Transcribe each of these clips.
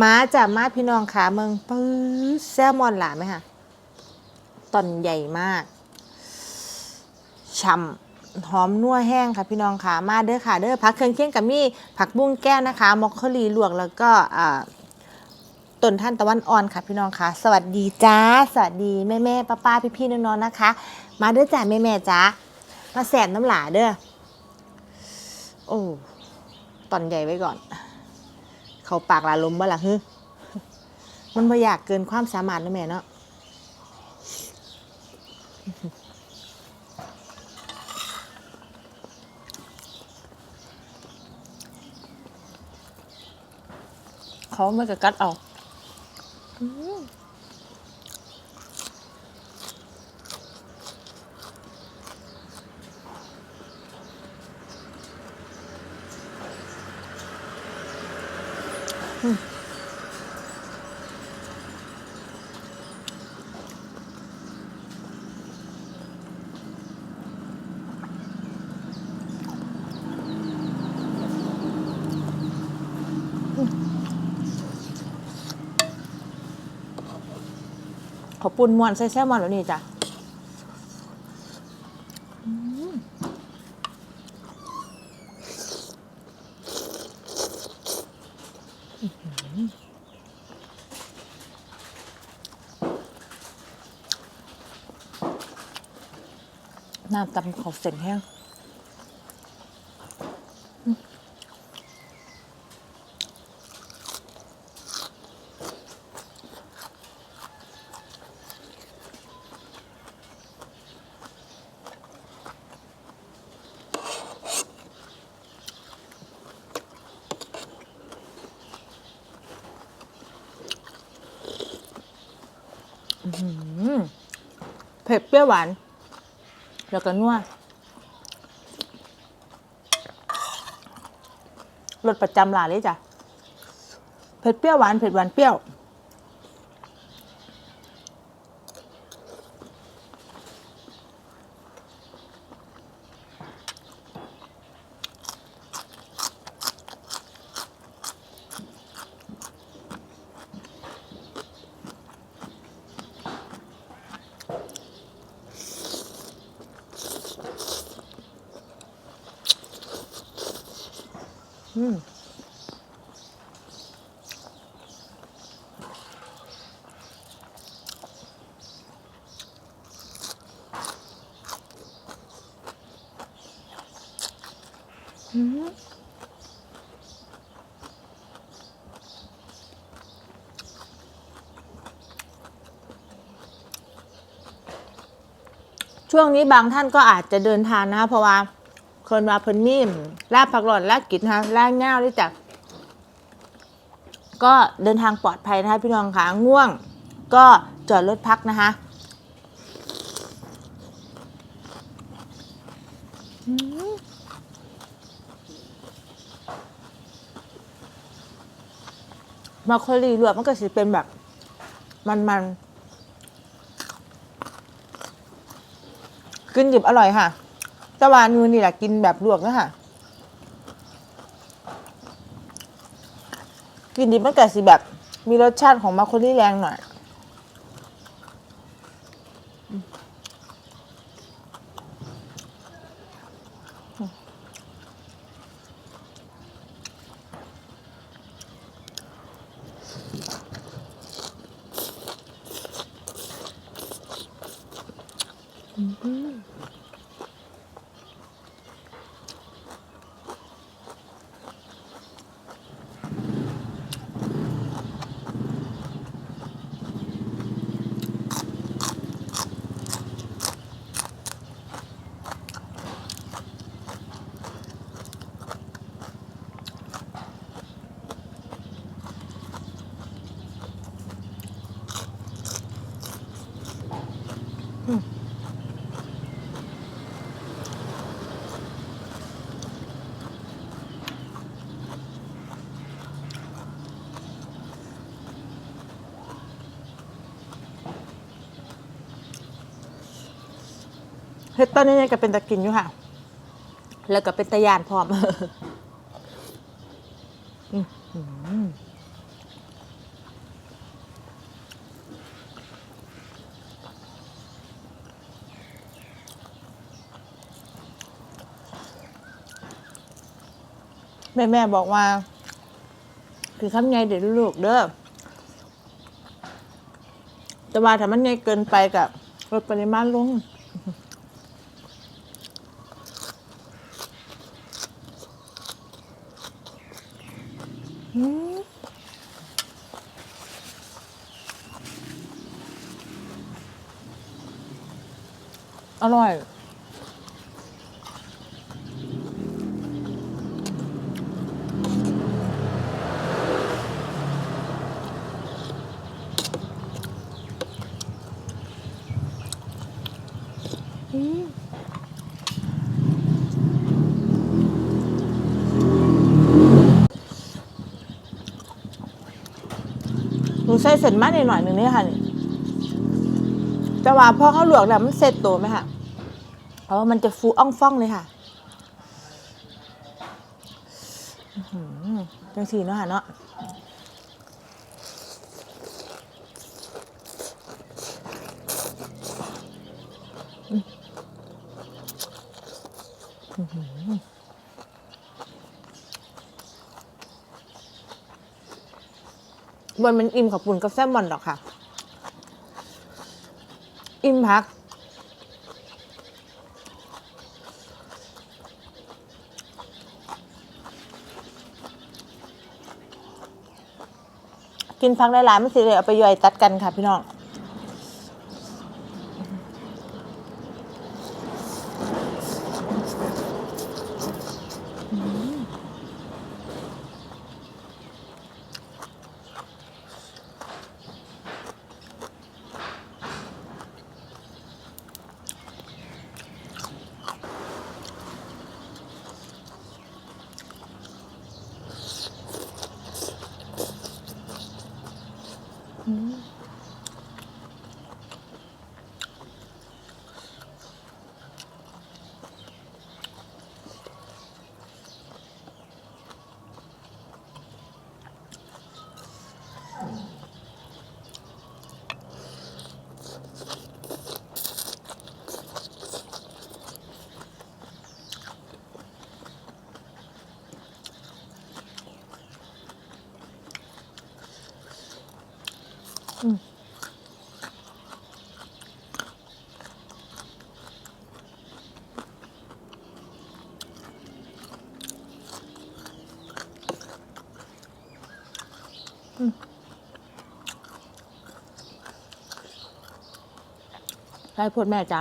ม้าจะมาพี่น้องขาเมืองปื้อแซลมอนหลาไหมคะตอนใหญ่มากช่ำหอมนัวแห้งค่ะพี่น้องขามาเด้อค่ะเด้อผักเครื่องเคียงกับมี่ผักบุ้งแก้วนะคะมอคโคลีลวกแล้วก็ต้นท่านตะวันอ่อนค่ะพี่น้องค่ะ สวัสดีจ้า สวัสดีแม่แม่ป้าป้าพี่พี่ๆน้องนะคะ มาเด้อจ้าแม่แม่จ้ามาแสบน้ำหลาเด้อโอ้ตอนใหญ่ไว้ก่อน เขาปากลาลมบ่ล่ะฮึมันบ่อยากเกินความสามารถนะแม่เนาะเขาไม่กระกัดเอา ขาปุ่นมวนใส่แซลมอนแล้วนี่จ้ะอืมอื้อหือน้ำ ตำเขาเส้นแห้งเผ็ดเปรี้ยวหวาน แล้วก็นัวรสประจำหลานเลยจ้ะ เผ็ดเปรี้ยวหวาน เผ็ดหวานเปรี้ยว อืมอืมช่วงนี้บางท่านก็อาจจะเดินทางนะคะเพราะว่า คนมาเพิ่นมีมลาบผักหลอดลาบกินนะคะลาบเง่าด้วยจ้ะก็เดินทางปลอดภัยนะคะพี่น้องค่ะง่วง ก็จอดรถพักนะคะมาคอรีลวกมันก็สิเป็นแบบ มันๆ กินหยิบอร่อยค่ะ ตะวันมือนี่แหละกินแบบลวกนะค่ะ กินดิบมันก็สิแบบ มีรสชาติของมาโคลี่แรงหน่อย เฮ็ดตอนนี้ก็เป็นตะกินอยู่ค่ะ แล้วก็เป็นตะยานพร้อมแม่แม่บอกว่า คือคำไงเด็ดลูกเด้อแต่ว่าถ้ามันไงเกินไปกับลดปริมาณลง อร่อยหนูใส่เส้นมาหน่อยๆหนึ่งนี่ค่ะนี่ แต่ว่าพอเขาลวกแล้วมันเสร็จตัวไหมคะเพราะว่ามันจะฟูอ่องฟ่องเลยค่ะจังสีเนาะค่ะเนาะบนมันอิ่มกับปุ่นกับแซลมอนดอกค่ะ อิ่มพัก กินพักหลายๆมันสิเลยเอาไปย่อยตัดกันค่ะพี่น้อง 嗯 ใช่พูดแม่จ้า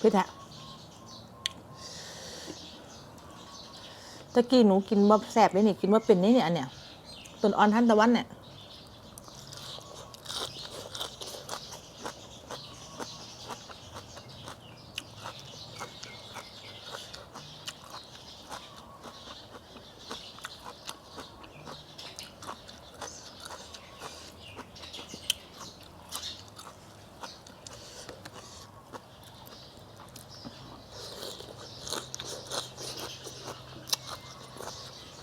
พี่แท้ตะกี้หนูกินบ่แสบเลยนี่ กินว่าเป็นนี่เนี่ยอันเนี้ยต้นอ่อนท่านตะวันเนี่ย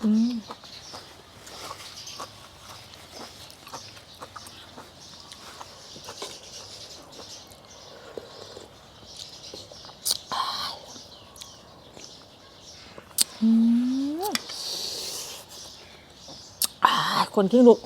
คนขี้ลุก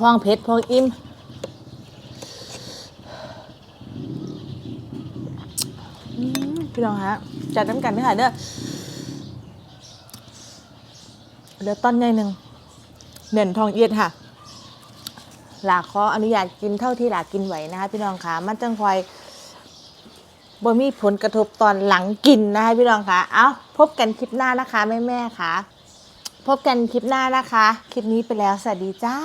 พองเพชรพองอิ่มพี่น้องฮะจัดน้ำกันไม่หายเด้อลือต้นใหญ่หนึ่งเน่นทองเอียดค่ะ หลาขออนุญาตกินเท่าที่หลากินไหวนะคะพี่น้องค่ะมันจังคอยบ่มีผลกระทบตอนหลังกินนะคะพี่น้องค่ะเอาพบกันคลิปหน้านะคะแม่ๆค่ะ พบกันคลิปหน้านะคะ คลิปนี้ไปแล้ว สวัสดีจ้า